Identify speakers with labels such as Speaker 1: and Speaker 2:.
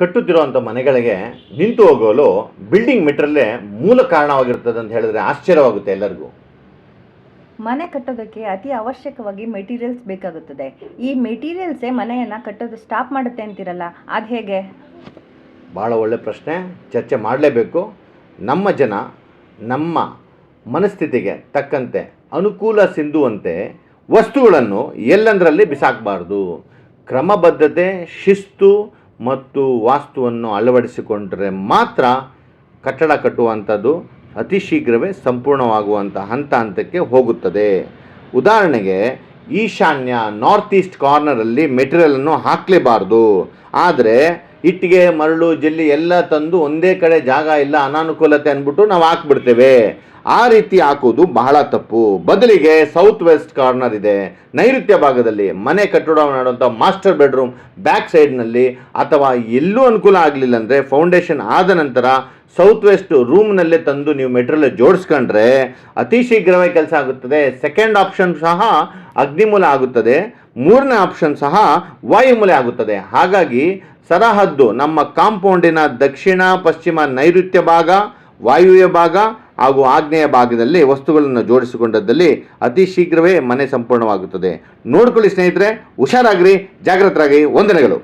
Speaker 1: ಕಟ್ಟುತ್ತಿರುವಂಥ ಮನೆಗಳಿಗೆ ನಿಂತು ಹೋಗಲು ಬಿಲ್ಡಿಂಗ್ ಮೆಟ್ರಲ್ಲೇ ಮೂಲ ಕಾರಣವಾಗಿರ್ತದೆ ಅಂತ ಹೇಳಿದ್ರೆ ಆಶ್ಚರ್ಯವಾಗುತ್ತೆ ಎಲ್ಲರಿಗೂ.
Speaker 2: ಮನೆ ಕಟ್ಟೋದಕ್ಕೆ ಅತಿ ಅವಶ್ಯಕವಾಗಿ ಮೆಟೀರಿಯಲ್ಸ್ ಬೇಕಾಗುತ್ತದೆ. ಈ ಮೆಟೀರಿಯಲ್ಸೇ ಮನೆಯನ್ನು ಕಟ್ಟೋದು ಸ್ಟಾಪ್ ಮಾಡುತ್ತೆ ಅಂತಿರಲ್ಲ ಅದು ಹೇಗೆ?
Speaker 1: ಭಾಳ ಒಳ್ಳೆ ಪ್ರಶ್ನೆ ಚರ್ಚೆ ಮಾಡಲೇಬೇಕು. ನಮ್ಮ ಜನ ನಮ್ಮ ಮನಸ್ಥಿತಿಗೆ ತಕ್ಕಂತೆ ಅನುಕೂಲ ಸಿಂಧುವಂತೆ ವಸ್ತುಗಳನ್ನು ಎಲ್ಲಂದರಲ್ಲಿ ಬಿಸಾಕಬಾರ್ದು. ಕ್ರಮಬದ್ಧತೆ ಶಿಸ್ತು ಮತ್ತು ವಾಸ್ತುವನ್ನು ಅಳವಡಿಸಿಕೊಂಡರೆ ಮಾತ್ರ ಕಟ್ಟಡ ಕಟ್ಟುವಂಥದ್ದು ಅತಿ ಶೀಘ್ರವೇ ಸಂಪೂರ್ಣವಾಗುವಂಥ ಹಂತ ಹಂತಕ್ಕೆ ಹೋಗುತ್ತದೆ. ಉದಾಹರಣೆಗೆ, ಈಶಾನ್ಯ ನಾರ್ತ್ ಈಸ್ಟ್ ಕಾರ್ನರಲ್ಲಿ ಮೆಟೀರಿಯಲನ್ನು ಹಾಕಲೇಬಾರ್ದು. ಆದರೆ ಇಟ್ಟಿಗೆ, ಮರಳು, ಜಲ್ಲಿ ಎಲ್ಲ ತಂದು ಒಂದೇ ಕಡೆ ಜಾಗ ಇಲ್ಲ, ಅನಾನುಕೂಲತೆ ಅಂದ್ಬಿಟ್ಟು ನಾವು ಹಾಕ್ಬಿಡ್ತೇವೆ. ಆ ರೀತಿ ಹಾಕೋದು ಬಹಳ ತಪ್ಪು. ಬದಲಿಗೆ ಸೌತ್ ವೆಸ್ಟ್ ಕಾರ್ನರ್ ಇದೆ. ನೈಋತ್ಯ ಭಾಗದಲ್ಲಿ ಮನೆ ಕಟ್ಟಡ ಮಾಡುವಂಥ ಮಾಸ್ಟರ್ ಬೆಡ್ರೂಮ್ ಬ್ಯಾಕ್ ಸೈಡ್ನಲ್ಲಿ ಅಥವಾ ಎಲ್ಲೂ ಅನುಕೂಲ ಆಗಲಿಲ್ಲ ಅಂದರೆ ಫೌಂಡೇಶನ್ ಆದ ನಂತರ ಸೌತ್ ವೆಸ್ಟ್ ರೂಮ್ನಲ್ಲೇ ತಂದು ನೀವು ಮೆಟೀರಿಯಲ್ ಜೋಡಿಸ್ಕೊಂಡ್ರೆ ಅತಿ ಶೀಘ್ರವೇ ಕೆಲಸ ಆಗುತ್ತದೆ. ಸೆಕೆಂಡ್ ಆಪ್ಷನ್ ಸಹ ಅಗ್ನಿಮೂಲ ಆಗುತ್ತದೆ, ಮೂರನೇ ಆಪ್ಷನ್ ಸಹ ವಾಯುಮೂಲೆ ಆಗುತ್ತದೆ. ಹಾಗಾಗಿ ಸರಹದ್ದು ನಮ್ಮ ಕಾಂಪೌಂಡಿನ ದಕ್ಷಿಣ, ಪಶ್ಚಿಮ ನೈಋತ್ಯ ಭಾಗ, ವಾಯುವ್ಯ ಭಾಗ ಹಾಗೂ ಆಗ್ನೇಯ ಭಾಗದಲ್ಲಿ ವಸ್ತುಗಳನ್ನು ಜೋಡಿಸಿಕೊಂಡದ್ದಲ್ಲಿ ಅತಿ ಶೀಘ್ರವೇ ಮನೆ ಸಂಪೂರ್ಣವಾಗುತ್ತದೆ. ನೋಡ್ಕೊಳ್ಳಿ ಸ್ನೇಹಿತರೆ, ಹುಷಾರಾಗ್ರಿ ಜಾಗೃತರಾಗಿ ವಂದನೆಗಳು.